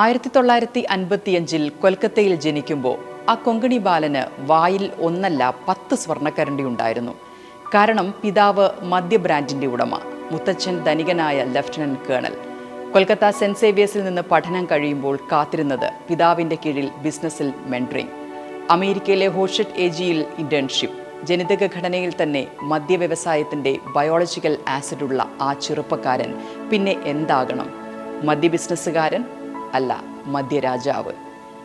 ആയിരത്തി തൊള്ളായിരത്തി അൻപത്തിയഞ്ചിൽ കൊൽക്കത്തയിൽ ജനിക്കുമ്പോൾ ആ കൊങ്കണി ബാലന് വായിൽ ഒന്നല്ല പത്ത് സ്വർണക്കരണ്ടി ഉണ്ടായിരുന്നു. കാരണം പിതാവ് മദ്യ ബ്രാൻഡിന്റെ ഉടമ മുത്തച്ഛൻ ധനികനായ ലഫ്റ്റനന്റ് കേണൽ. കൊൽക്കത്ത സെന്റ് സേവിയേഴ്സിൽ നിന്ന് പഠനം കഴിയുമ്പോൾ കാത്തിരുന്നത് പിതാവിന്റെ കീഴിൽ ബിസിനസ്സിൽ മെൻട്രിങ് അമേരിക്കയിലെ ഹോഷറ്റ് ഏജിയിൽ ഇന്റേൺഷിപ്പ്. ജനിതക ഘടനയിൽ തന്നെ മദ്യവ്യവസായത്തിന്റെ ബയോളജിക്കൽ ആസിഡുള്ള ആ ചെറുപ്പക്കാരൻ പിന്നെ എന്താകണം? മദ്യ ബിസിനസ്സുകാരൻ അല്ല മധ്യരാജാവ്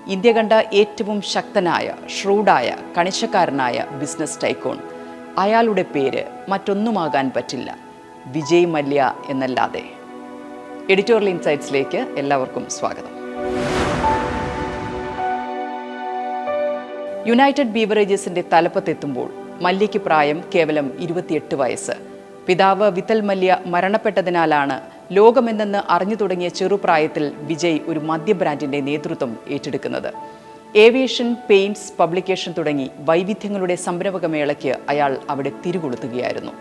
ഇന്ത്യ കണ്ട ഏറ്റവും ശക്തനായ ഷ്രൂഡായ കണിശക്കാരനായ ബിസിനസ് ടൈക്കോൺ അയാളുടെ പേര് മറ്റൊന്നുമാകാൻ പറ്റില്ല. വിജയ് മല്യ എന്നല്ലാതെ. എഡിറ്റോറിയൽ ഇൻസൈറ്റ്സിലേക്ക് എല്ലാവർക്കും സ്വാഗതം. യുണൈറ്റഡ് ബീവറേജസിന്റെ തലപ്പത്തെത്തുമ്പോൾ മല്യയ്ക്ക് പ്രായം കേവലം ഇരുപത്തിയെട്ട് വയസ്സ്. പിതാവ് വിത്തൽ മല്യ മരണപ്പെട്ടതിനാലാണ് ലോകമെന്തെന്ന് അറിഞ്ഞു തുടങ്ങിയ ചെറുപ്രായത്തിൽ വിജയ് ഒരു മദ്യ ബ്രാൻഡിന്റെ നേതൃത്വം ഏറ്റെടുക്കുന്നത്. ഏവിയേഷൻ പെയിന്റ്സ് പബ്ലിക്കേഷൻ തുടങ്ങി വൈവിധ്യങ്ങളുടെ സംരംഭകമേളയ്ക്ക് അയാൾ അവിടെ തിരികൊളുത്തുകയായിരുന്നു.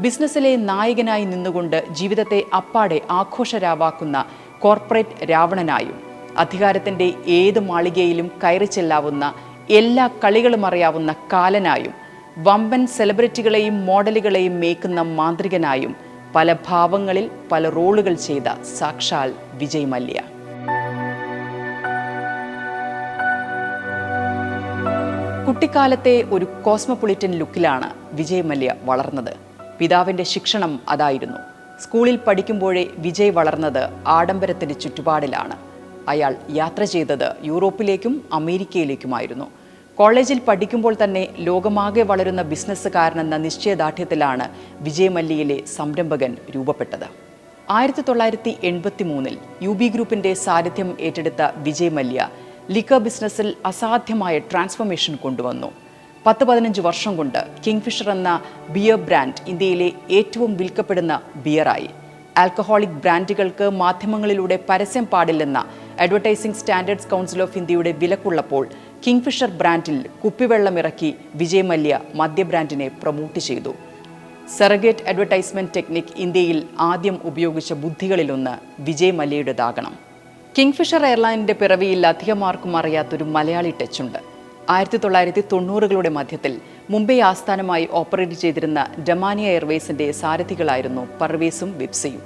ബിസിനസ്സിലെ നായകനായി നിന്നുകൊണ്ട് ജീവിതത്തെ അപ്പാടെ ആഘോഷരാവാക്കുന്ന കോർപ്പറേറ്റ് രാവണനായും അധികാരത്തിന്റെ ഏത് മാളികയിലും കയറി ചെല്ലാവുന്ന എല്ലാ കളികളും അറിയാവുന്ന കാലനായും വമ്പൻ സെലിബ്രിറ്റികളെയും മോഡലുകളെയും മേക്കുന്ന മാന്ത്രികനായും പല ഭാവങ്ങളിൽ പല റോളുകൾ ചെയ്ത സാക്ഷാൽ വിജയ് മല്യ. കുട്ടിക്കാലത്തെ ഒരു കോസ്മോപൊളിറ്റൻ ലുക്കിലാണ് വിജയ് മല്യ വളർന്നത്. പിതാവിന്റെ ശിക്ഷണം അതായിരുന്നു. സ്കൂളിൽ പഠിക്കുമ്പോഴേ വിജയ് വളർന്നത് ആഡംബരത്തിന്റെ ചുറ്റുപാടിലാണ്. അയാൾ യാത്ര ചെയ്തത് യൂറോപ്പിലേക്കും അമേരിക്കയിലേക്കുമായിരുന്നു. കോളേജിൽ പഠിക്കുമ്പോൾ തന്നെ ലോകമാകെ വളരുന്ന ബിസിനസ്സുകാരനെന്ന നിശ്ചയദാർഢ്യത്തിലാണ് വിജയമല്ലിയിലെ സംരംഭകൻ രൂപപ്പെട്ടത്. ആയിരത്തി തൊള്ളായിരത്തി എൺപത്തി മൂന്നിൽ യു ബി ഗ്രൂപ്പിന്റെ സാന്നിധ്യം ഏറ്റെടുത്ത വിജയ് മല്യ ലിക്കർ ബിസിനസ്സിൽ അസാധ്യമായ ട്രാൻസ്ഫോർമേഷൻ കൊണ്ടുവന്നു. പത്ത് പതിനഞ്ച് വർഷം കൊണ്ട് കിങ്ഫിഷർ എന്ന ബിയർ ബ്രാൻഡ് ഇന്ത്യയിലെ ഏറ്റവും വിൽക്കപ്പെടുന്ന ബിയറായി. ആൽക്കഹോളിക് ബ്രാൻഡുകൾക്ക് മാധ്യമങ്ങളിലൂടെ പരസ്യം പാടില്ലെന്ന അഡ്വർടൈസിംഗ് സ്റ്റാൻഡേർഡ്സ് കൗൺസിൽ ഓഫ് ഇന്ത്യയുടെ വിലക്കുള്ളപ്പോൾ കിങ്ഫിഷർ ബ്രാൻഡിൽ കുപ്പിവെള്ളം ഇറക്കി വിജയ് മല്യ മദ്യ ബ്രാൻഡിനെ പ്രൊമോട്ട് ചെയ്തു. സെറഗേറ്റ് അഡ്വർടൈസ്മെന്റ് ടെക്നിക് ഇന്ത്യയിൽ ആദ്യം ഉപയോഗിച്ച ബുദ്ധികളിലൊന്ന് വിജയ് മല്യയുടേതാകണം. കിങ്ഫിഷർ എയർലൈനിന്റെ പിറവിയിൽ അധികമാർക്കും അറിയാത്തൊരു മലയാളി ടച്ചുണ്ട്. ആയിരത്തി തൊള്ളായിരത്തി തൊണ്ണൂറുകളുടെ മധ്യത്തിൽ മുംബൈ ആസ്ഥാനമായി ഓപ്പറേറ്റ് ചെയ്തിരുന്ന ഡമാനിയ എയർവേസിന്റെ സാരഥികളായിരുന്നു പർവേസും വിപ്സയും.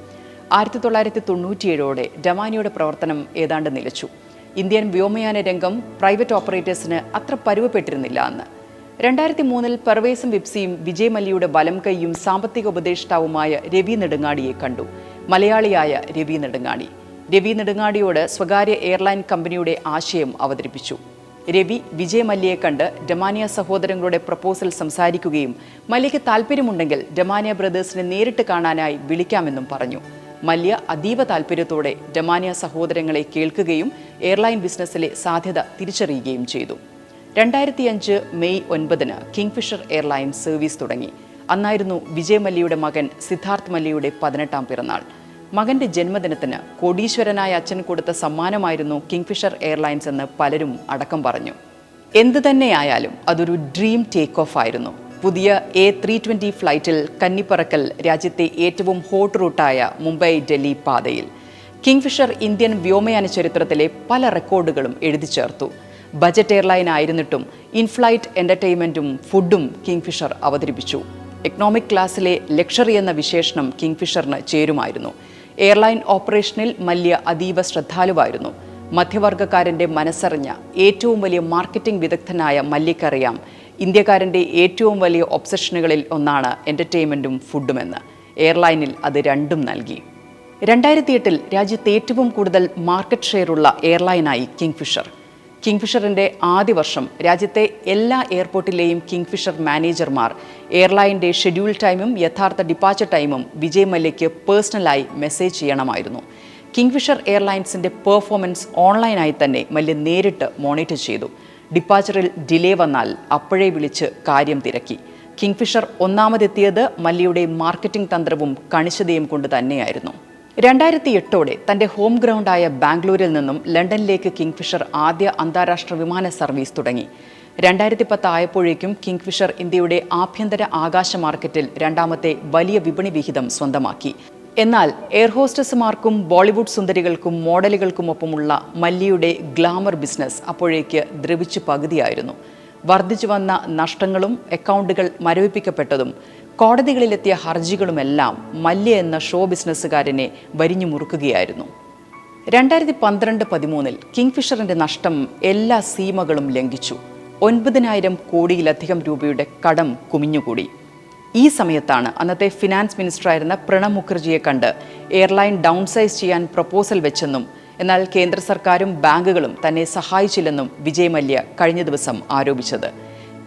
ആയിരത്തി തൊള്ളായിരത്തി തൊണ്ണൂറ്റിയേഴോടെ ഡമാനിയുടെ പ്രവർത്തനം ഏതാണ്ട് നിലച്ചു. ഇന്ത്യൻ വ്യോമയാന രംഗം പ്രൈവറ്റ് ഓപ്പറേറ്റേഴ്സിന് അത്ര പരുവപ്പെട്ടിരുന്നില്ല അന്ന്. രണ്ടായിരത്തി മൂന്നിൽ പർവേസും വിപ്സിയും വിജയ് മല്യയുടെ വലം കൈയും സാമ്പത്തിക ഉപദേഷ്ടാവുമായ രവി നെടുങ്ങാടിയെ കണ്ടു. മലയാളിയായ രവി നെടുങ്ങാടി. രവി നെടുങ്ങാടിയോട് സ്വകാര്യ എയർലൈൻ കമ്പനിയുടെ ആശയം അവതരിപ്പിച്ചു. രവി വിജയ് മല്യയെ കണ്ട് ഡമാനിയ സഹോദരങ്ങളുടെ പ്രപ്പോസൽ സംസാരിക്കുകയും മല്യയ്ക്ക് താല്പര്യമുണ്ടെങ്കിൽ ഡമാനിയ ബ്രദേഴ്സിനെ നേരിട്ട് കാണാനായി വിളിക്കാമെന്നും പറഞ്ഞു. മല്യ അതീവ താൽപര്യത്തോടെ ഡമാനിയ സഹോദരങ്ങളെ കേൾക്കുകയും എയർലൈൻ ബിസിനസ്സിലെ സാധ്യത തിരിച്ചറിയുകയും ചെയ്തു. രണ്ടായിരത്തി അഞ്ച് മെയ് ഒൻപതിന് കിങ്ഫിഷർ എയർലൈൻ സർവീസ് തുടങ്ങി. അന്നായിരുന്നു വിജയ് മല്യയുടെ മകൻ സിദ്ധാർത്ഥ് മല്യയുടെ പതിനെട്ടാം പിറന്നാൾ. മകന്റെ ജന്മദിനത്തിന് കോടീശ്വരനായ അച്ഛൻ കൊടുത്ത സമ്മാനമായിരുന്നു കിങ്ഫിഷർ എയർലൈൻസ് എന്ന് പലരും അടക്കം പറഞ്ഞു. എന്തു തന്നെയായാലും അതൊരു ഡ്രീം ടേക്ക് ഓഫ് ആയിരുന്നു. പുതിയ എ ത്രീ ട്വന്റി ഫ്ലൈറ്റിൽ കന്നിപ്പറക്കൽ രാജ്യത്തെ ഏറ്റവും ഹോട്ട് റൂട്ടായ മുംബൈ ഡൽഹി പാതയിൽ. കിങ്ഫിഷർ ഇന്ത്യൻ വ്യോമയാന ചരിത്രത്തിലെ പല റെക്കോർഡുകളും എഴുതി ചേർത്തു. ബജറ്റ് എയർലൈൻ ആയിരുന്നിട്ടും ഇൻഫ്ലൈറ്റ് എന്റർടൈൻമെന്റും ഫുഡും കിങ്ഫിഷർ അവതരിപ്പിച്ചു. എക്കണോമിക് ക്ലാസ്സിലെ ലക്ഷറി എന്ന വിശേഷണം കിങ്ഫിഷറിന് ചേരുമായിരുന്നു. എയർലൈൻ ഓപ്പറേഷനിൽ മല്യ അതീവ ശ്രദ്ധാലുവായിരുന്നു. മധ്യവർഗക്കാരന്റെ മനസ്സറിഞ്ഞ ഏറ്റവും വലിയ മാർക്കറ്റിംഗ് വിദഗ്ധനായ മല്യക്കറിയാം ഇന്ത്യക്കാരന്റെ ഏറ്റവും വലിയ ഒബ്സഷനുകളിൽ ഒന്നാണ് എന്റർടൈൻമെന്റും ഫുഡുമെന്ന് എയർലൈനിൽ അത് രണ്ടും നൽകി. രണ്ടായിരത്തി എട്ടിൽ രാജ്യത്ത് ഏറ്റവും കൂടുതൽ മാർക്കറ്റ് ഷെയറുള്ള എയർലൈനായി കിങ്ഫിഷർ കിങ്ഫിഷറിന്റെ ആദ്യ വർഷം രാജ്യത്തെ എല്ലാ എയർപോർട്ടിലെയും കിങ്ഫിഷർ മാനേജർമാർ എയർലൈന്റെ ഷെഡ്യൂൾ ടൈമും യഥാർത്ഥ ഡിപ്പാച്ചർ ടൈമും വിജയ് മല്യയ്ക്ക് പേഴ്സണലായി മെസ്സേജ് ചെയ്യണമായിരുന്നു. കിങ്ഫിഷർ എയർലൈൻസിന്റെ പെർഫോമൻസ് ഓൺലൈനായി തന്നെ മല്യ നേരിട്ട് മോണിറ്റർ ചെയ്തു. ഡിപ്പാച്ചറിൽ ഡിലേ വന്നാൽ അപ്പോഴേ വിളിച്ച് കാര്യം തിരക്കി. കിങ്ഫിഷർ ഒന്നാമതെത്തിയത് മല്ലിയുടെ മാർക്കറ്റിംഗ് തന്ത്രവും കണിശതയും കൊണ്ട് തന്നെയായിരുന്നു. രണ്ടായിരത്തി എട്ടോടെ തന്റെ ഹോം ഗ്രൗണ്ടായ ബാംഗ്ലൂരിൽ നിന്നും ലണ്ടനിലേക്ക് കിങ്ഫിഷർ ആദ്യ അന്താരാഷ്ട്ര വിമാന സർവീസ് തുടങ്ങി. രണ്ടായിരത്തി പത്ത് ആയപ്പോഴേക്കും കിങ്ഫിഷർ ഇന്ത്യയുടെ ആഭ്യന്തര ആകാശ മാർക്കറ്റിൽ രണ്ടാമത്തെ വലിയ വിപണി വിഹിതം സ്വന്തമാക്കി. എന്നാൽ എയർ ഹോസ്റ്റസുമാർക്കും ബോളിവുഡ് സുന്ദരികൾക്കും മോഡലുകൾക്കുമൊപ്പമുള്ള മല്ലിയുടെ ഗ്ലാമർ ബിസിനസ് അപ്പോഴേക്ക് ദ്രവിച്ചു പകുതിയായിരുന്നു. വർദ്ധിച്ചു വന്ന നഷ്ടങ്ങളും അക്കൗണ്ടുകൾ മരവിപ്പിക്കപ്പെട്ടതും കോടതികളിലെത്തിയ ഹർജികളുമെല്ലാം മല്യ എന്ന ഷോ ബിസിനസ്സുകാരനെ വരിഞ്ഞു മുറുക്കുകയായിരുന്നു. രണ്ടായിരത്തി പന്ത്രണ്ട് പതിമൂന്നിൽ കിങ്ഫിഷറിന്റെ നഷ്ടം എല്ലാ സീമകളും ലംഘിച്ചു. ഒൻപതിനായിരം കോടിയിലധികം രൂപയുടെ കടം കുമിഞ്ഞുകൂടി. ഈ സമയത്താണ് അന്നത്തെ ഫിനാൻസ് മിനിസ്റ്ററായിരുന്ന പ്രണബ് മുഖർജിയെ കണ്ട് എയർലൈൻ ഡൗൺ സൈസ് ചെയ്യാൻ പ്രപ്പോസൽ വെച്ചെന്നും എന്നാൽ കേന്ദ്ര സർക്കാരും ബാങ്കുകളും തന്നെ സഹായിച്ചില്ലെന്നും വിജയ് മല്യ കഴിഞ്ഞ ദിവസം ആരോപിച്ചത്.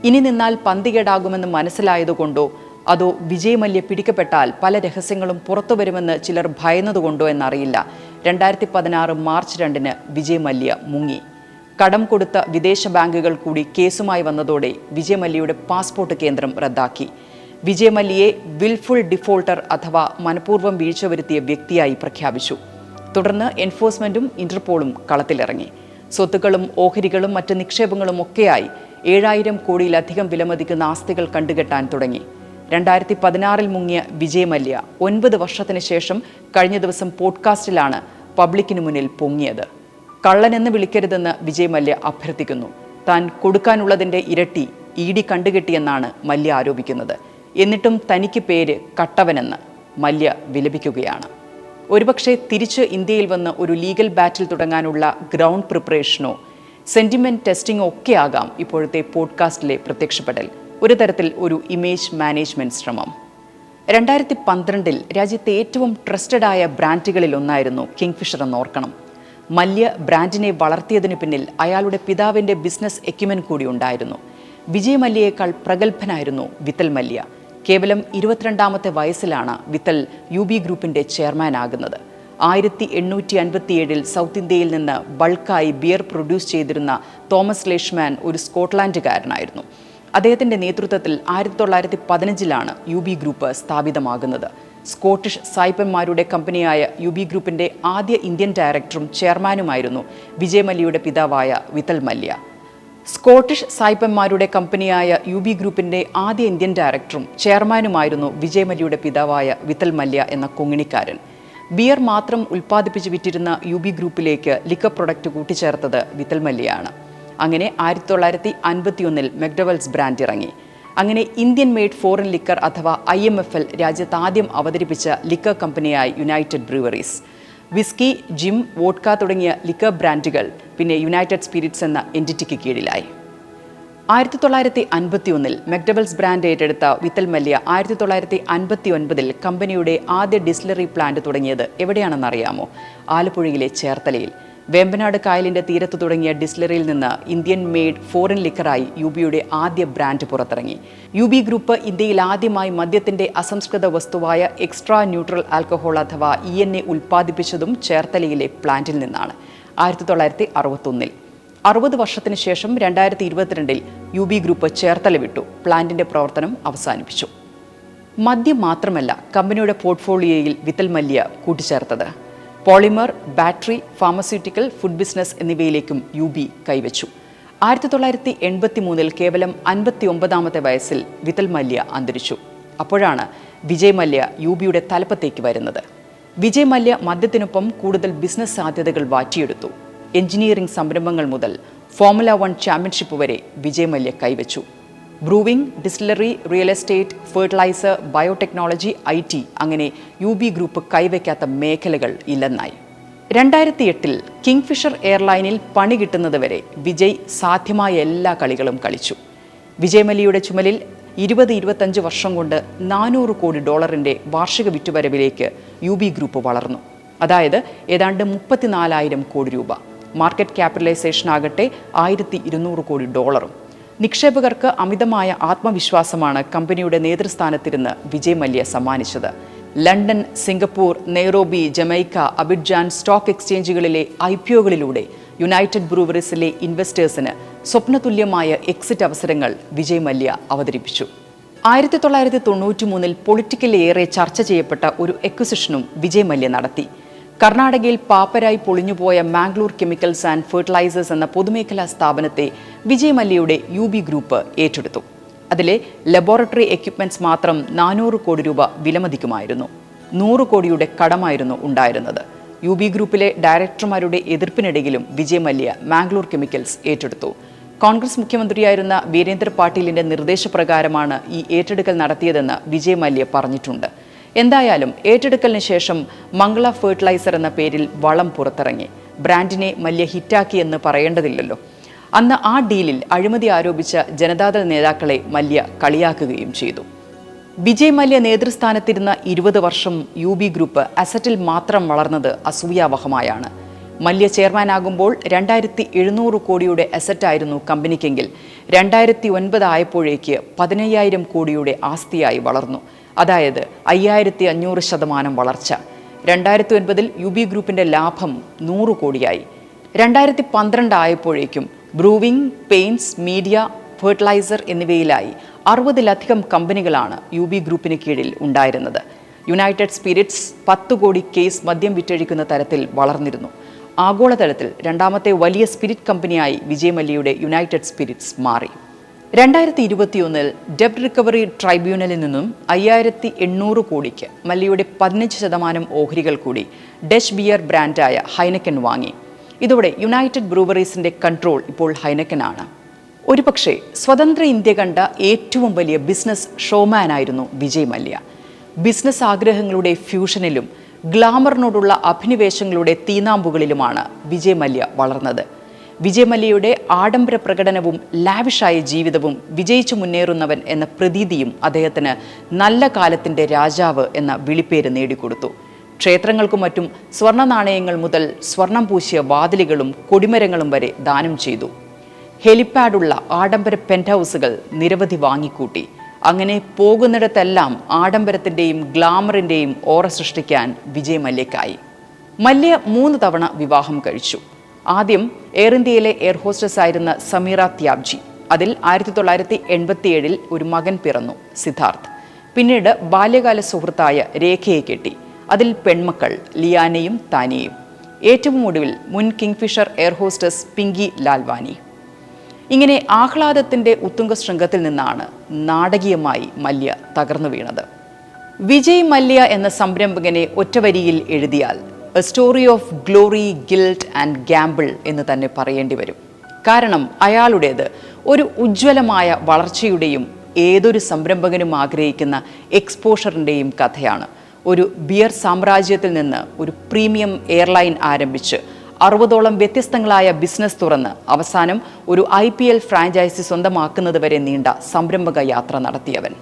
ഇനി നിന്നാൽ പന്തികേടാകുമെന്ന് മനസ്സിലായതുകൊണ്ടോ അതോ വിജയ് മല്യ പിടിക്കപ്പെട്ടാൽ പല രഹസ്യങ്ങളും പുറത്തു വരുമെന്ന് ചിലർ ഭയന്നതുകൊണ്ടോ എന്നറിയില്ല. രണ്ടായിരത്തി പതിനാറ് മാർച്ച് രണ്ടിന് വിജയ് മല്യ മുങ്ങി. കടം കൊടുത്ത വിദേശ ബാങ്കുകൾ കൂടി കേസുമായി വന്നതോടെ വിജയ് മല്യയുടെ പാസ്പോർട്ട് കേന്ദ്രം റദ്ദാക്കി. വിജയ് മല്യയെ വിൽഫുൾ ഡിഫോൾട്ടർ അഥവാ മനഃപൂർവം വീഴ്ച വരുത്തിയ വ്യക്തിയായി പ്രഖ്യാപിച്ചു. തുടർന്ന് എൻഫോഴ്സ്മെന്റും ഇന്റർപോളും കളത്തിലിറങ്ങി. സ്വത്തുക്കളും ഓഹരികളും മറ്റ് നിക്ഷേപങ്ങളും ഒക്കെയായി ഏഴായിരം കോടിയിലധികം വിലമതിക്കുന്ന ആസ്തികൾ കണ്ടുകെട്ടാൻ തുടങ്ങി. രണ്ടായിരത്തി പതിനാറിൽ മുങ്ങിയ വിജയ് മല്യ ഒൻപത് വർഷത്തിന് ശേഷം കഴിഞ്ഞ ദിവസം പോഡ്കാസ്റ്റിലാണ് പബ്ലിക്കിന് മുന്നിൽ പൊങ്ങിയത്. കള്ളനെന്ന് വിളിക്കരുതെന്ന് വിജയ് മല്യ അഭ്യർത്ഥിക്കുന്നു. താൻ കൊടുക്കാനുള്ളതിന്റെ ഇരട്ടി ഇ ഡി കണ്ടുകെട്ടിയെന്നാണ് മല്യ ആരോപിക്കുന്നത്. എന്നിട്ടും തനിക്ക് പേര് കട്ടവനെന്ന് മല്യ വിലപിക്കുകയാണ്. ഒരുപക്ഷെ തിരിച്ച് ഇന്ത്യയിൽ വന്ന് ഒരു ലീഗൽ ബാറ്റിൽ തുടങ്ങാനുള്ള ഗ്രൗണ്ട് പ്രിപ്പറേഷനോ സെന്റിമെന്റ് ടെസ്റ്റിംഗോ ഒക്കെ ആകാം ഇപ്പോഴത്തെ പോഡ്കാസ്റ്റിലെ പ്രത്യക്ഷപ്പെടൽ. ഒരു തരത്തിൽ ഒരു ഇമേജ് മാനേജ്മെന്റ് ശ്രമം. രണ്ടായിരത്തി പന്ത്രണ്ടിൽ രാജ്യത്തെ ഏറ്റവും ട്രസ്റ്റഡ് ആയ ബ്രാൻഡുകളിൽ ഒന്നായിരുന്നു കിങ്ഫിഷർ എന്ന് ഓർക്കണം മല്യ ബ്രാൻഡിനെ വളർത്തിയതിന് പിന്നിൽ അയാളുടെ പിതാവിന്റെ ബിസിനസ് എക്യുമെൻ കൂടി ഉണ്ടായിരുന്നു. വിജയ് മല്യയേക്കാൾ പ്രഗത്ഭനായിരുന്നു വിത്തൽ മല്യ. കേവലം ഇരുപത്തിരണ്ടാമത്തെ വയസ്സിലാണ് വിത്തൽ യു ബി ഗ്രൂപ്പിന്റെ ചെയർമാനാകുന്നത്. ആയിരത്തി എണ്ണൂറ്റി അൻപത്തിയേഴിൽ സൗത്ത് ഇന്ത്യയിൽ നിന്ന് ബൾക്കായി ബിയർ പ്രൊഡ്യൂസ് ചെയ്തിരുന്ന തോമസ് ലേഷ്മാൻ ഒരു സ്കോട്ട്ലാൻഡുകാരനായിരുന്നു. അദ്ദേഹത്തിന്റെ നേതൃത്വത്തിൽ ആയിരത്തി തൊള്ളായിരത്തി പതിനഞ്ചിലാണ് യു ബി ഗ്രൂപ്പ് സ്ഥാപിതമാകുന്നത്. സ്കോട്ടിഷ് സായിപ്പന്മാരുടെ കമ്പനിയായ യു ബി ഗ്രൂപ്പിന്റെ ആദ്യ ഇന്ത്യൻ ഡയറക്ടറും ചെയർമാനുമായിരുന്നു വിജയ് മല്യയുടെ പിതാവായ വിത്തൽ മല്യ. സ്കോട്ടിഷ് സായിപ്പന്മാരുടെ കമ്പനിയായ യു ബി ഗ്രൂപ്പിന്റെ ആദ്യ ഇന്ത്യൻ ഡയറക്ടറും ചെയർമാനുമായിരുന്നു വിജയ് മല്യയുടെ പിതാവായ വിത്തൽ മല്യ എന്ന കൊങ്ങിണിക്കാരൻ. ബിയർ മാത്രം ഉൽപ്പാദിപ്പിച്ച് വിറ്റിരുന്ന യു ബി ഗ്രൂപ്പിലേക്ക് ലിക്കർ പ്രൊഡക്റ്റ് കൂട്ടിച്ചേർത്തത് വിത്തൽ മല്യയാണ്. അങ്ങനെ ആയിരത്തി തൊള്ളായിരത്തി അൻപത്തിയൊന്നിൽ മെക്ഡവൽസ് ബ്രാൻഡ് ഇറങ്ങി അങ്ങനെ ഇന്ത്യൻ മെയ്ഡ് ഫോറിൻ ലിക്കർ അഥവാ ഐ എം എഫ് എൽ രാജ്യത്ത് ആദ്യം അവതരിപ്പിച്ച liquor കമ്പനിയായി United Breweries. Whisky gin vodka തുടങ്ങിയ ലിക്കർ ബ്രാൻഡുകൾ പിന്നെ യുണൈറ്റഡ് സ്പിരിറ്റ്സ് എന്ന എന്റിറ്റിക്ക് കീഴിലായി. ആയിരത്തി തൊള്ളായിരത്തി അൻപത്തി ഒന്നിൽ മെക്ഡബിൾസ് ബ്രാൻഡ് ഏറ്റെടുത്ത വിത്തൽ മല്യ ആയിരത്തി തൊള്ളായിരത്തി അൻപത്തി ഒൻപതിൽ കമ്പനിയുടെ ആദ്യ ഡിസ്ലറി പ്ലാന്റ് തുടങ്ങിയത് എവിടെയാണെന്നറിയാമോ? ആലപ്പുഴയിലെ ചേർത്തലയിൽ. വേമ്പനാട് കായലിന്റെ തീരത്ത് തുടങ്ങിയ ഡിസ്ലറിയിൽ നിന്ന് ഇന്ത്യൻ മെയ്ഡ് ഫോറിൻ ലിക്കറായി യു ബിയുടെ ആദ്യ ബ്രാൻഡ് പുറത്തിറങ്ങി. യു ബി ഗ്രൂപ്പ് ഇന്ത്യയിൽ ആദ്യമായി മദ്യത്തിന്റെ അസംസ്കൃത വസ്തുവായ എക്സ്ട്രാ ന്യൂട്രൽ ആൽക്കഹോൾ അഥവാ ഇ എൻ എ ഉൽപ്പാദിപ്പിച്ചതും ചേർത്തലയിലെ പ്ലാന്റിൽ നിന്നാണ്. ആയിരത്തി തൊള്ളായിരത്തി അറുപത്തൊന്നിൽ അറുപത് വർഷത്തിന് ശേഷം രണ്ടായിരത്തി ഇരുപത്തിരണ്ടിൽ യു ബി ഗ്രൂപ്പ് ചേർത്തല വിട്ടു. പ്ലാന്റിന്റെ പ്രവർത്തനം അവസാനിപ്പിച്ചു. മദ്യം മാത്രമല്ല കമ്പനിയുടെ പോർട്ട്ഫോളിയോയിൽ Vithal Mallya കൂട്ടിച്ചേർത്തത്. Polymer battery pharmaceutical food business എന്നിവയിലേക്കും U B കൈവച്ചു. ആയിരത്തി തൊള്ളായിരത്തി എൺപത്തി മൂന്നിൽ കേവലം അൻപത്തി ഒമ്പതാമത്തെ വയസ്സിൽ വിതൽ മല്യ അന്തരിച്ചു. അപ്പോഴാണ് വിജയ് മല്യ യു ബിയുടെ തലപ്പത്തേക്ക് വരുന്നത്. വിജയ് മല്യ മദ്യത്തിനൊപ്പം കൂടുതൽ ബിസിനസ് സാധ്യതകൾ വാറ്റിയെടുത്തു. എഞ്ചിനീയറിംഗ് സംരംഭങ്ങൾ മുതൽ ഫോമുല വൺ ചാമ്പ്യൻഷിപ്പ് വരെ Vijay Mallya കൈവച്ചു. Brewing distillery real estate fertiliser biotechnology I T അങ്ങനെ യു ബി ഗ്രൂപ്പ് കൈവയ്ക്കാത്ത മേഖലകൾ ഇല്ലെന്നായി. രണ്ടായിരത്തി എട്ടിൽ കിങ്ഫിഷർ എയർലൈനിൽ പണി കിട്ടുന്നതുവരെ വിജയ് സാധ്യമായ എല്ലാ കളികളും കളിച്ചു. വിജയമലിയുടെ ചുമലിൽ ഇരുപത് ഇരുപത്തഞ്ച് വർഷം കൊണ്ട് നാനൂറ് കോടി ഡോളറിന്റെ വാർഷിക വിറ്റുവരവിലേക്ക് യു ബി ഗ്രൂപ്പ് വളർന്നു. അതായത് ഏതാണ്ട് മുപ്പത്തിനാലായിരം കോടി രൂപ. മാർക്കറ്റ് ക്യാപിറ്റലൈസേഷൻ ആകട്ടെ ആയിരത്തി ഇരുന്നൂറ് കോടി ഡോളറും. നിക്ഷേപകർക്ക് അമിതമായ ആത്മവിശ്വാസമാണ് കമ്പനിയുടെ നേതൃസ്ഥാനത്തിരുന്ന് വിജയ് മല്യ സമ്മാനിച്ചത്. London Singapore Nairobi Jamaica Abidjan stock എക്സ്ചേഞ്ചുകളിലെ I P ഒകളിലൂടെ യുണൈറ്റഡ് ബ്രൂവറീസിലെ ഇൻവെസ്റ്റേഴ്സിന് സ്വപ്നതുല്യമായ എക്സിറ്റ് അവസരങ്ങൾ വിജയ് മല്യ അവതരിപ്പിച്ചു. ആയിരത്തി തൊള്ളായിരത്തി തൊണ്ണൂറ്റി മൂന്നിൽ പൊളിറ്റിക്കലി ഏറെ ചർച്ച ചെയ്യപ്പെട്ട ഒരു എക്വിസിഷനും വിജയ് മല്യ നടത്തി. കർണാടകയിൽ പാപ്പരായി പൊളിഞ്ഞുപോയ മാംഗ്ലൂർ കെമിക്കൽസ് ആൻഡ് ഫെർട്ടിലൈസേഴ്സ് എന്ന പൊതുമേഖലാ സ്ഥാപനത്തെ വിജയ് മല്യയുടെ യു ബി ഗ്രൂപ്പ് ഏറ്റെടുത്തു. അതിലെ ലബോറട്ടറി എക്യുപ്മെന്റ്സ് മാത്രം നാനൂറ് കോടി രൂപ വിലമതിക്കുമായിരുന്നു. നൂറ് കോടിയുടെ കടമായിരുന്നു ഉണ്ടായിരുന്നത്. യു ബി ഗ്രൂപ്പിലെ ഡയറക്ടർമാരുടെ എതിർപ്പിനിടയിലും വിജയ് മല്യ മാംഗ്ലൂർ കെമിക്കൽസ് ഏറ്റെടുത്തു. കോൺഗ്രസ് മുഖ്യമന്ത്രിയായിരുന്ന വീരേന്ദ്ര പാട്ടീലിന്റെ നിർദ്ദേശപ്രകാരമാണ് ഈ ഏറ്റെടുക്കൽ നടത്തിയതെന്ന് വിജയ് മല്യ പറഞ്ഞിട്ടുണ്ട്. എന്തായാലും ഏറ്റെടുക്കലിന് ശേഷം മംഗള ഫെർട്ടിലൈസർ എന്ന പേരിൽ വളം പുറത്തിറങ്ങി. ബ്രാൻഡിനെ മല്യ ഹിറ്റാക്കി എന്ന് പറയേണ്ടതില്ലല്ലോ. അന്ന് ആ ഡീലിൽ അഴിമതി ആരോപിച്ച ജനതാദൾ നേതാക്കളെ മല്യ കളിയാക്കുകയും ചെയ്തു. വിജയ് മല്യ നേതൃസ്ഥാനത്തിരുന്ന ഇരുപത് വർഷം യു ബി ഗ്രൂപ്പ് അസറ്റിൽ മാത്രം വളർന്നത് അസൂയാവഹമായാണ്. മല്യ ചെയർമാനാകുമ്പോൾ രണ്ടായിരത്തി എഴുന്നൂറ് കോടിയുടെ അസറ്റായിരുന്നു കമ്പനിക്കെങ്കിൽ രണ്ടായിരത്തി ഒൻപത് ആയപ്പോഴേക്ക് പതിനയ്യായിരം കോടിയുടെ ആസ്തിയായി വളർന്നു. അതായത് അയ്യായിരത്തി അഞ്ഞൂറ് ശതമാനം വളർച്ച. രണ്ടായിരത്തി ഒൻപതിൽ യു ബി ഗ്രൂപ്പിന്റെ ലാഭം നൂറ് കോടിയായി. രണ്ടായിരത്തി പന്ത്രണ്ട് ആയപ്പോഴേക്കും ബ്രൂവിംഗ് പെയിൻസ് മീഡിയ ഫെർട്ടിലൈസർ എന്നിവയിലായി അറുപതിലധികം കമ്പനികളാണ് യു ബി ഗ്രൂപ്പിന് കീഴിൽ ഉണ്ടായിരുന്നത്. യുണൈറ്റഡ് സ്പിരിറ്റ്സ് പത്ത് കോടി കേസ് മദ്യം വിറ്റഴിക്കുന്ന തരത്തിൽ വളർന്നിരുന്നു. ആഗോളതലത്തിൽ രണ്ടാമത്തെ വലിയ സ്പിരിറ്റ് കമ്പനിയായി വിജയ് മല്യയുടെ യുണൈറ്റഡ് സ്പിരിറ്റ്സ് മാറി. രണ്ടായിരത്തി ഇരുപത്തിയൊന്നിൽ ഡെബ്റ്റ് റിക്കവറി ട്രൈബ്യൂണലിൽ നിന്നും അയ്യായിരത്തി എണ്ണൂറ് കോടിക്ക് മല്ലിയുടെ പതിനഞ്ച് ശതമാനം ഓഹരികൾ കൂടി ഡച്ച് ബിയർ ബ്രാൻഡായ ഹൈനക്കൻ വാങ്ങി. ഇതോടെ യുണൈറ്റഡ് ബ്രൂവറീസിന്റെ കൺട്രോൾ ഇപ്പോൾ ഹൈനക്കനാണ്. ഒരുപക്ഷെ സ്വതന്ത്ര ഇന്ത്യ കണ്ട ഏറ്റവും വലിയ ബിസിനസ് ഷോമാനായിരുന്നു വിജയ് മല്യ. ബിസിനസ് ആഗ്രഹങ്ങളുടെ ഫ്യൂഷനിലും ഗ്ലാമറിനോടുള്ള അഭിനിവേശങ്ങളുടെ തീനാമ്പുകളിലുമാണ് വിജയ് മല്യ വളർന്നത്. വിജയ് മല്യയുടെ ആഡംബര പ്രകടനവും ലാവിഷായ ജീവിതവും വിജയിച്ചു മുന്നേറുന്നവൻ എന്ന പ്രതീതിയും അദ്ദേഹത്തിന് നല്ല കാലത്തിന്റെ രാജാവ് എന്ന വിളിപ്പേര് നേടിക്കൊടുത്തു. ക്ഷേത്രങ്ങൾക്കും മറ്റും സ്വർണ നാണയങ്ങൾ മുതൽ സ്വർണം പൂശിയ വാതിലുകളും കൊടിമരങ്ങളും വരെ ദാനം ചെയ്തു. ഹെലിപ്പാഡുള്ള ആഡംബര പെന്റ് ഹൗസുകൾ നിരവധി വാങ്ങിക്കൂട്ടി. അങ്ങനെ പോകുന്നിടത്തെല്ലാം ആഡംബരത്തിന്റെയും ഗ്ലാമറിന്റെയും ഓറ സൃഷ്ടിക്കാൻ വിജയ് മല്യക്കായി മല്യ മൂന്ന് തവണ വിവാഹം കഴിച്ചു. ആദ്യം എയർ ഇന്ത്യയിലെ എയർ ഹോസ്റ്റസ് ആയിരുന്ന സമീറ ത്യാബ്ജി. അതിൽ ആയിരത്തി തൊള്ളായിരത്തി എൺപത്തിയേഴിൽ ഒരു മകൻ പിറന്നു സിദ്ധാർത്ഥ്. പിന്നീട് ബാല്യകാല സുഹൃത്തായ രേഖയെ കെട്ടി. അതിൽ പെൺമക്കൾ ലിയാനയും താനിയും. ഏറ്റവും ഒടുവിൽ മുൻ Kingfisher air hostess Pinky Lalwani. ഇങ്ങനെ ആഹ്ലാദത്തിന്റെ ഉത്തുംഗ ശൃംഗത്തിൽ നിന്നാണ് നാടകീയമായി മല്യ തകർന്നു വീണത്. വിജയ് മല്യ എന്ന സംരംഭകനെ ഒറ്റവരിയിൽ എഴുതിയാൽ story of glory guilt and gamble എന്ന് തന്നെ പറയേണ്ടി വരും. കാരണം അയാളുടേത് ഒരു ഉജ്ജ്വലമായ വളർച്ചയുടെയും ഏതൊരു സംരംഭകനും ആഗ്രഹിക്കുന്ന എക്സ്പോഷറിന്റെയും കഥയാണ്. ഒരു ബിയർ സാമ്രാജ്യത്തിൽ നിന്ന് ഒരു പ്രീമിയം എയർലൈൻ ആരംഭിച്ച് അറുപതോളം വ്യത്യസ്തങ്ങളായ ബിസിനസ് തുറന്ന് അവസാനം ഒരു ഐ പി എൽ ഫ്രാഞ്ചൈസി സ്വന്തമാക്കുന്നത് വരെ നീണ്ട സംരംഭക യാത്ര നടത്തിയവൻ.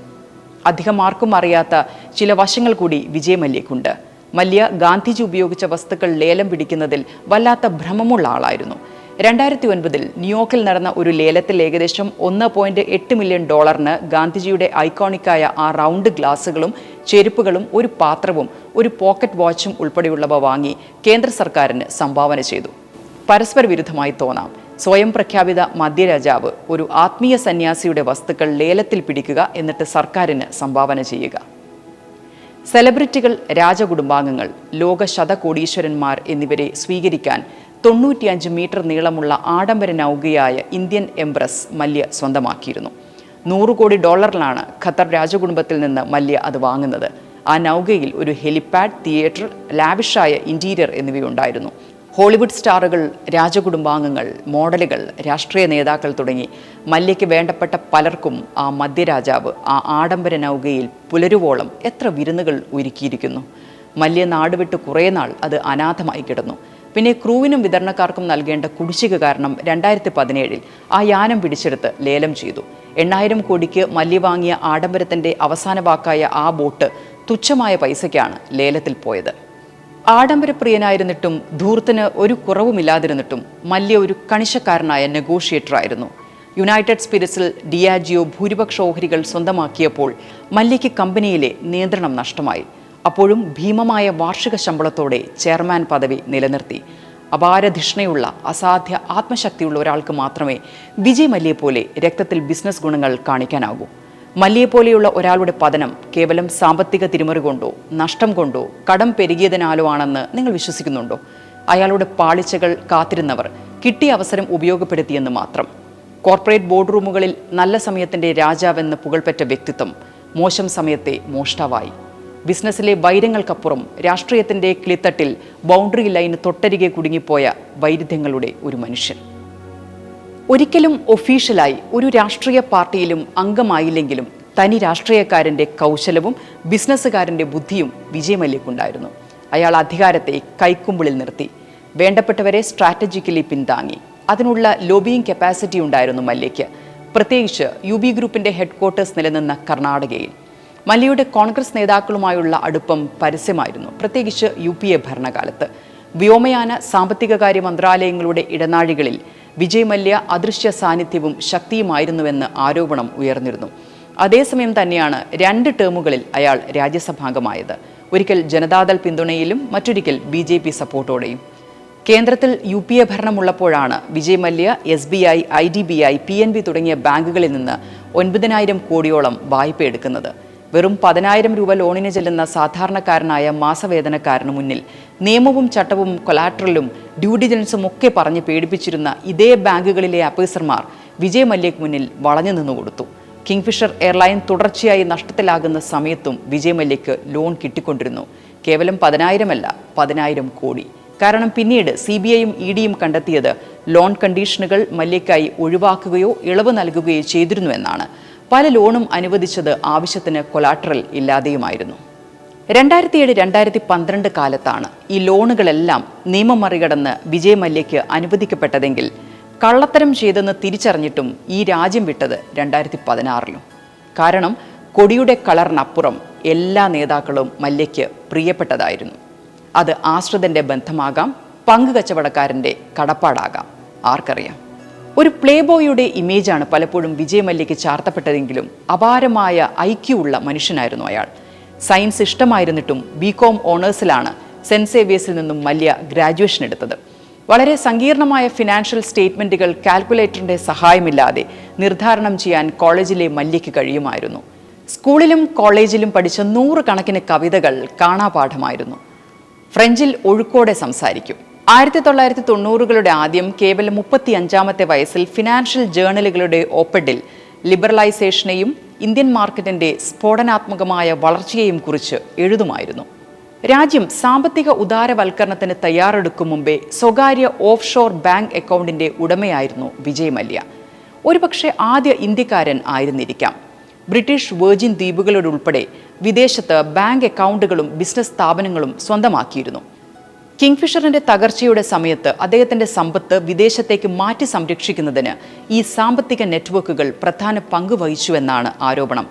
അധികം ആർക്കും അറിയാത്ത ചില വശങ്ങൾ കൂടി വിജയ് മല്യക്കുണ്ട് മല്യ ഗാന്ധിജി ഉപയോഗിച്ച വസ്തുക്കൾ ലേലം പിടിക്കുന്നതിൽ വല്ലാത്ത ഭ്രമമുള്ള ആളായിരുന്നു. രണ്ടായിരത്തി ഒൻപതിൽ ന്യൂയോർക്കിൽ നടന്ന ഒരു ലേലത്തിൽ ഏകദേശം ഒന്ന് പോയിന്റ് എട്ട് മില്യൺ ഡോളറിന് ഗാന്ധിജിയുടെ ഐക്കോണിക്കായ ആ റൗണ്ട് ഗ്ലാസുകളും ചെരുപ്പുകളും ഒരു പാത്രവും ഒരു പോക്കറ്റ് വാച്ചും ഉൾപ്പെടെയുള്ളവ വാങ്ങി കേന്ദ്ര സർക്കാരിന് സംഭാവന ചെയ്തു. പരസ്പര വിരുദ്ധമായി തോന്നാം. സ്വയം പ്രഖ്യാപിത മദ്യരാജാവ് ഒരു ആത്മീയ സന്യാസിയുടെ വസ്തുക്കൾ ലേലത്തിൽ പിടിക്കുക എന്നിട്ട് സർക്കാരിന് സംഭാവന ചെയ്യുക. സെലിബ്രിറ്റികൾ രാജകുടുംബാംഗങ്ങൾ ലോക ശതകോടീശ്വരന്മാർ എന്നിവരെ സ്വീകരിക്കാൻ തൊണ്ണൂറ്റിയഞ്ച് മീറ്റർ നീളമുള്ള ആഡംബര നൗകയായ ഇന്ത്യൻ എംപ്രസ് മല്യ സ്വന്തമാക്കിയിരുന്നു. നൂറ് കോടി ഡോളറിലാണ് ഖത്തർ രാജകുടുംബത്തിൽ നിന്ന് മല്യ അത് വാങ്ങുന്നത്. ആ നൗകയിൽ ഒരു ഹെലിപാഡ് തിയേറ്റർ ലാവിഷായ ഇന്റീരിയർ എന്നിവയുണ്ടായിരുന്നു. ഹോളിവുഡ് സ്റ്റാറുകൾ രാജകുടുംബാംഗങ്ങൾ മോഡലുകൾ രാഷ്ട്രീയ നേതാക്കൾ തുടങ്ങി മല്യയ്ക്ക് വേണ്ടപ്പെട്ട പലർക്കും ആ മദ്യരാജാവ് ആ ആഡംബര നൗകയിൽ പുലരുവോളം എത്ര വിരുന്നുകൾ ഒരുക്കിയിരിക്കുന്നു. മല്യ നാടുവിട്ട് കുറേ നാൾ അത് അനാഥമായി കിടന്നു. പിന്നെ ക്രൂവിനും വിതരണക്കാർക്കും നൽകേണ്ട കുടിശ്ശിക കാരണം രണ്ടായിരത്തി പതിനേഴിൽ ആ യാനം പിടിച്ചെടുത്ത് ലേലം ചെയ്തു. എണ്ണായിരം കോടിക്ക് മല്യ വാങ്ങിയ ആഡംബരത്തിന്റെ അവസാന വാക്കായ ആ ബോട്ട് തുച്ഛമായ പൈസയ്ക്കാണ് ലേലത്തിൽ പോയത്. ആഡംബരപ്രിയനായിരുന്നിട്ടും ധൂർത്തിന് ഒരു കുറവുമില്ലാതിരുന്നിട്ടും മല്യ ഒരു കണിശക്കാരനായ നെഗോഷിയേറ്റർ ആയിരുന്നു യുണൈറ്റഡ് സ്പിരിറ്റ്സിൽ ഡിയാജിയോ ഭൂരിപക്ഷ ഓഹരികൾ സ്വന്തമാക്കിയപ്പോൾ മല്യയ്ക്ക് കമ്പനിയിലെ നിയന്ത്രണം നഷ്ടമായി. അപ്പോഴും ഭീമമായ വാർഷിക ശമ്പളത്തോടെ ചെയർമാൻ പദവി നിലനിർത്തി. അപാരധിഷ്ണയുള്ള അസാധ്യ ആത്മശക്തിയുള്ള ഒരാൾക്ക് മാത്രമേ വിജയ് മല്യയെ പോലെ രക്തത്തിൽ ബിസിനസ് ഗുണങ്ങൾ കാണിക്കാനാകൂ. മല്യയെ പോലെയുള്ള ഒരാളുടെ പതനം കേവലം സാമ്പത്തിക തിരിമറി കൊണ്ടോ നഷ്ടം കൊണ്ടോ കടം പെരുകിയതിനാലോ ആണെന്ന് നിങ്ങൾ വിശ്വസിക്കുന്നുണ്ടോ? അയാളുടെ പാളിച്ചകൾ കാത്തിരുന്നവർ കിട്ടിയ അവസരം ഉപയോഗപ്പെടുത്തിയെന്ന് മാത്രം. കോർപ്പറേറ്റ് ബോർഡ് റൂമുകളിൽ നല്ല സമയത്തിന്റെ രാജാവെന്ന് പുകൾപ്പെറ്റ വ്യക്തിത്വം മോശം സമയത്തെ മോഷ്ടാവായി. ബിസിനസ്സിലെ വൈരങ്ങൾക്കപ്പുറം രാഷ്ട്രീയത്തിന്റെ കിളിത്തട്ടിൽ ബൗണ്ടറി ലൈന് തൊട്ടരികെ കുടുങ്ങിപ്പോയ വൈരുദ്ധ്യങ്ങളുടെ ഒരു മനുഷ്യൻ. ഒരിക്കലും ഒഫീഷ്യലായി ഒരു രാഷ്ട്രീയ പാർട്ടിയിലും അംഗമായില്ലെങ്കിലും തനി രാഷ്ട്രീയക്കാരന്റെ കൗശലവും ബിസിനസ്സുകാരന്റെ ബുദ്ധിയും വിജയമല്യക്കുണ്ടായിരുന്നു. അയാൾ അധികാരത്തെ കൈക്കുമ്പിളിൽ നിർത്തി. വേണ്ടപ്പെട്ടവരെ സ്ട്രാറ്റജിക്കലി പിന്താങ്ങി. അതിനുള്ള ലോബിയിങ് കപ്പാസിറ്റി ഉണ്ടായിരുന്നു മല്യയ്ക്ക്. പ്രത്യേകിച്ച് യു ബി ഗ്രൂപ്പിന്റെ ഹെഡ്ക്വാർട്ടേഴ്സ് നിലനിന്ന കർണാടകയിൽ. മല്യയുടെ കോൺഗ്രസ് നേതാക്കളുമായുള്ള അടുപ്പം പരസ്യമായിരുന്നു. പ്രത്യേകിച്ച് യു പി എ ഭരണകാലത്ത്. വ്യോമയാന സാമ്പത്തികകാര്യ മന്ത്രാലയങ്ങളുടെ ഇടനാഴികളിൽ വിജയ് മല്യ അദൃശ്യ സാന്നിധ്യവും ശക്തിയുമായിരുന്നുവെന്ന് ആരോപണം ഉയർന്നിരുന്നു. അതേസമയം തന്നെയാണ് രണ്ട് ടേമുകളിൽ അയാൾ രാജ്യസഭാംഗമായത്. ഒരിക്കൽ ജനതാദൾ പിന്തുണയിലും മറ്റൊരിക്കൽ ബി ജെ പി സപ്പോർട്ടോടെയും. കേന്ദ്രത്തിൽ U P A ഭരണമുള്ളപ്പോഴാണ് Vijay Mallya S B I I D B I P N B തുടങ്ങിയ ബാങ്കുകളിൽ നിന്ന് ഒൻപതിനായിരം കോടിയോളം വായ്പ എടുക്കുന്നത്. വെറും പതിനായിരം രൂപ ലോണിന് ചെല്ലുന്ന സാധാരണക്കാരനായ മാസവേതനക്കാരന് മുന്നിൽ നിയമവും ചട്ടവും കൊലാട്രലും ഡ്യൂ ഡിലിജൻസും ഒക്കെ പറഞ്ഞ് പേടിപ്പിച്ചിരുന്ന ഇതേ ബാങ്കുകളിലെ അപേസർമാർ വിജയ് മല്യയ്ക്ക് മുന്നിൽ വളഞ്ഞു നിന്നു കൊടുത്തു. കിങ്ഫിഷർ എയർലൈൻ തുടർച്ചയായി നഷ്ടത്തിലാകുന്ന സമയത്തും വിജയ് മല്യയ്ക്ക് ലോൺ കിട്ടിക്കൊണ്ടിരുന്നു. കേവലം പതിനായിരമല്ല പതിനായിരം കോടി. കാരണം പിന്നീട് സി ബി ഐയും ഇ ഡിയും കണ്ടെത്തിയത് ലോൺ കണ്ടീഷനുകൾ മല്യയ്ക്കായി ഒഴിവാക്കുകയോ ഇളവ് നൽകുകയോ ചെയ്തിരുന്നുവെന്നാണ് പല ലോണും അനുവദിച്ചത് ആവശ്യത്തിന് കൊലാട്രൽ ഇല്ലാതെയുമായിരുന്നു. രണ്ടായിരത്തി ഏഴ് രണ്ടായിരത്തി പന്ത്രണ്ട് കാലത്താണ് ഈ ലോണുകളെല്ലാം നിയമം മറികടന്ന് വിജയ് മല്യയ്ക്ക് അനുവദിക്കപ്പെട്ടതെങ്കിൽ കള്ളത്തരം ചെയ്തെന്ന് തിരിച്ചറിഞ്ഞിട്ടും ഈ രാജ്യം വിട്ടത് രണ്ടായിരത്തി പതിനാറിലും കാരണം കൊടിയുടെ കളറിനപ്പുറം എല്ലാ നേതാക്കളും മല്യയ്ക്ക് പ്രിയപ്പെട്ടതായിരുന്നു. അത് ആശ്രിതന്റെ ബന്ധമാകാം പങ്കുകച്ചവടക്കാരന്റെ കടപ്പാടാകാം. ആർക്കറിയാം? ഒരു പ്ലേ ബോയുടെ ഇമേജാണ് പലപ്പോഴും വിജയ് മല്യയ്ക്ക് ചാർത്തപ്പെട്ടതെങ്കിലും അപാരമായ ഐക്യമുള്ള മനുഷ്യനായിരുന്നു അയാൾ. സയൻസ് ഇഷ്ടമായിരുന്നിട്ടും ബി കോം ഓണേഴ്സിലാണ് സെന്റ് സേവിയേഴ്സിൽ നിന്നും മല്യ ഗ്രാജുവേഷൻ എടുത്തത്. വളരെ സങ്കീർണമായ ഫിനാൻഷ്യൽ സ്റ്റേറ്റ്മെന്റുകൾ കാൽക്കുലേറ്ററിന്റെ സഹായമില്ലാതെ നിർദ്ധാരണം ചെയ്യാൻ കോളേജിലെ മല്യയ്ക്ക് കഴിയുമായിരുന്നു. സ്കൂളിലും കോളേജിലും പഠിച്ച നൂറുകണക്കിന് കവിതകൾ കാണാപാഠമായിരുന്നു. ഫ്രഞ്ചിൽ ഒഴുക്കോടെ സംസാരിക്കും. ആയിരത്തി തൊള്ളായിരത്തി തൊണ്ണൂറുകളുടെ ആദ്യം കേവലം മുപ്പത്തി അഞ്ചാമത്തെ വയസ്സിൽ ഫിനാൻഷ്യൽ ജേർണലുകളുടെ ഓപ്പഡിൽ ലിബറലൈസേഷനെയും ഇന്ത്യൻ മാർക്കറ്റിന്റെ സ്ഫോടനാത്മകമായ വളർച്ചയെയും കുറിച്ച് എഴുതുമായിരുന്നു. രാജ്യം സാമ്പത്തിക ഉദാരവൽക്കരണത്തിന് തയ്യാറെടുക്കും മുമ്പേ സ്വകാര്യ ഓഫ് ഷോർ ബാങ്ക് അക്കൗണ്ടിന്റെ ഉടമയായിരുന്നു വിജയ് മല്യ ഒരുപക്ഷെ ആദ്യ ഇന്ത്യക്കാരൻ ആയിരുന്നിരിക്കാം. ബ്രിട്ടീഷ് വെർജിൻ ദ്വീപുകളുടെ വിദേശത്ത് ബാങ്ക് അക്കൗണ്ടുകളും ബിസിനസ് സ്ഥാപനങ്ങളും സ്വന്തമാക്കിയിരുന്നു. കിങ്ഫിഷറിന്റെ തകർച്ചയുടെ സമയത്ത് അദ്ദേഹത്തിന്റെ സമ്പത്ത് വിദേശത്തേക്ക് മാറ്റി സംരക്ഷിക്കുന്നതിന് ഈ സാമ്പത്തിക നെറ്റ്വർക്കുകൾ പ്രധാന പങ്ക് വഹിച്ചുവെന്നാണ് ആരോപണം.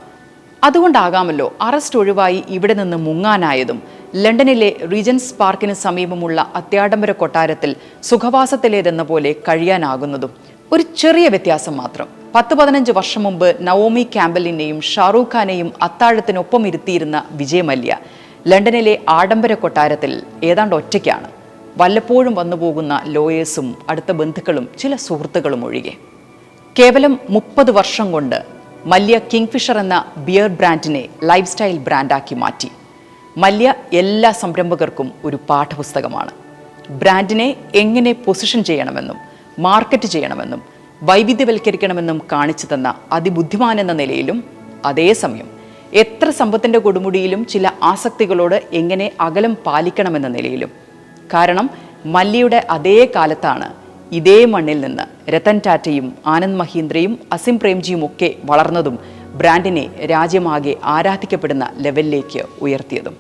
അതുകൊണ്ടാകാമല്ലോ അറസ്റ്റ് ഒഴിവായി ഇവിടെ നിന്ന് മുങ്ങാനായതും ലണ്ടനിലെ റീജൻസ് പാർക്കിന് സമീപമുള്ള അത്യാഡംബര കൊട്ടാരത്തിൽ സുഖവാസത്തിലേതെന്ന പോലെ കഴിയാനാകുന്നതും ഒരു ചെറിയ വ്യത്യാസം മാത്രം. പത്ത് പതിനഞ്ച് വർഷം മുമ്പ് നവോമി ക്യാമ്പലിനെയും ഷാറൂഖ് ഖാനെയും അത്താഴത്തിനൊപ്പം ഇരുത്തിയിരുന്ന വിജയ് മല്യ ലണ്ടനിലെ ആഡംബര കൊട്ടാരത്തിൽ ഏതാണ്ട് ഒറ്റയ്ക്കാണ്. വല്ലപ്പോഴും വന്നു പോകുന്ന ലോയേഴ്സും അടുത്ത ബന്ധുക്കളും ചില സുഹൃത്തുക്കളും ഒഴികെ. കേവലം മുപ്പത് വർഷം കൊണ്ട് മല്യ കിങ്ഫിഷർ എന്ന ബിയർ ബ്രാൻഡിനെ ലൈഫ് സ്റ്റൈൽ ബ്രാൻഡാക്കി മാറ്റി. മല്യ എല്ലാ സംരംഭകർക്കും ഒരു പാഠപുസ്തകമാണ്. ബ്രാൻഡിനെ എങ്ങനെ പൊസിഷൻ ചെയ്യണമെന്നും മാർക്കറ്റ് ചെയ്യണമെന്നും വൈവിധ്യവൽക്കരിക്കണമെന്നും കാണിച്ചു തന്ന അതിബുദ്ധിമാൻ എന്ന നിലയിലും അതേസമയം എത്ര സമ്പത്തിന്റെ കൊടുമുടിയിലും ചില ആസക്തികളോട് എങ്ങനെ അകലം പാലിക്കണമെന്ന നിലയിലും. കാരണം മല്ലിയുടെ അതേ കാലത്താണ് ഇതേ മണ്ണിൽ നിന്ന് രത്തൻ ടാറ്റയും ആനന്ദ് മഹീന്ദ്രയും അസിം പ്രേംജിയും ഒക്കെ വളർന്നതും ബ്രാൻഡിനെ രാജ്യമാകെ ആരാധിക്കപ്പെടുന്ന ലെവലിലേക്ക് ഉയർത്തിയതും.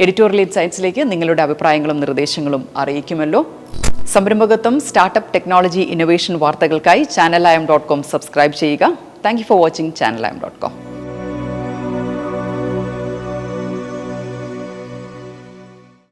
എഡിറ്റോറിയൽ സയൻസിലേക്ക് നിങ്ങളുടെ അഭിപ്രായങ്ങളും നിർദ്ദേശങ്ങളും അറിയിക്കുമല്ലോ. സംരംഭകത്വം സ്റ്റാർട്ടപ്പ് ടെക്നോളജി ഇന്നൊവേഷൻ വാർത്തകൾക്കായി ചാനൽ ഡോട്ട് കോം സബ്സ്ക്രൈബ് ചെയ്യുക. Thank you for watching channel dot com